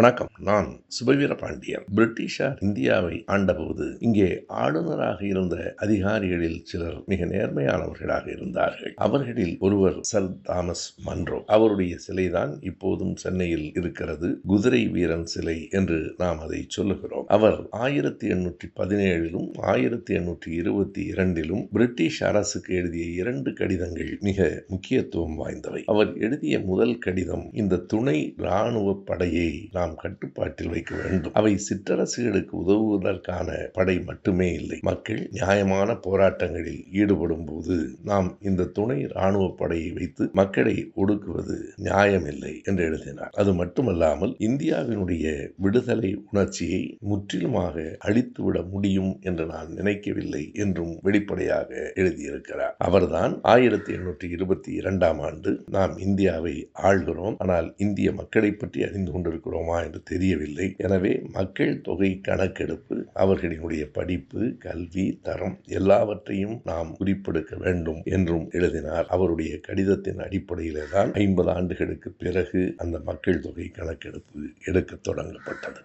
வணக்கம். நான் சுபவீர பாண்டியன். பிரிட்டிஷார் இந்தியாவை ஆண்டபோது இங்கே ஆளுநராக இருந்த அதிகாரிகளில் சிலர் மிக நேர்மையானவர்களாக இருந்தார்கள். அவர்களில் ஒருவர் சர் தாமஸ் மன்றோ. அவருடைய சிலைதான் இப்போதும் சென்னையில் இருக்கிறது. குதிரை வீரன் சிலை என்று நாம் அதை சொல்லுகிறோம். அவர் ஆயிரத்தி எண்ணூற்றி பதினேழிலும் ஆயிரத்தி எண்ணூற்றி இருபத்தி இரண்டிலும் பிரிட்டிஷ் அரசுக்கு எழுதிய இரண்டு கடிதங்கள் மிக முக்கியத்துவம் வாய்ந்தவை. அவர் எழுதிய முதல் கடிதம் இந்த துணை இராணுவ படையை நாம் கட்டுப்பாட்டில் வைக்க வேண்டும். அவை சிற்றரசுகளுக்கு உதவுவதற்கான படை மட்டுமே இல்லை. மக்கள் நியாயமான போராட்டங்களில் ஈடுபடும் போது நாம் இந்த துணை இராணுவ படையை வைத்து மக்களை ஒடுக்குவது நியாயமில்லை என்று எழுதினார். அது மட்டுமல்லாமல் இந்தியாவினுடைய விடுதலை உணர்ச்சியை முற்றிலுமாக அழித்துவிட முடியும் என்று நான் நினைக்கவில்லை என்றும் வெளிப்படையாக எழுதியிருக்கிறார். அவர்தான் ஆயிரத்தி எண்ணூற்றி இருபத்தி இரண்டாம் ஆண்டு நாம் இந்தியாவை ஆள்கிறோம். ஆனால் இந்திய மக்களை பற்றி அறிந்து கொண்டிருக்கிறோமா என்று தெரியவில்லை. எனவே மக்கள் தொகை கணக்கெடுப்பு அவர்களினுடைய படிப்பு கல்வி தரம் எல்லாவற்றையும் நாம் குறிப்பெடுக்க வேண்டும் என்றும் எழுதினார். அவருடைய கடிதத்தின் அடிப்படையிலே தான் ஐம்பது ஆண்டுகளுக்கு பிறகு அந்த மக்கள் தொகை கணக்கெடுப்பு எடுக்க தொடங்கப்பட்டது.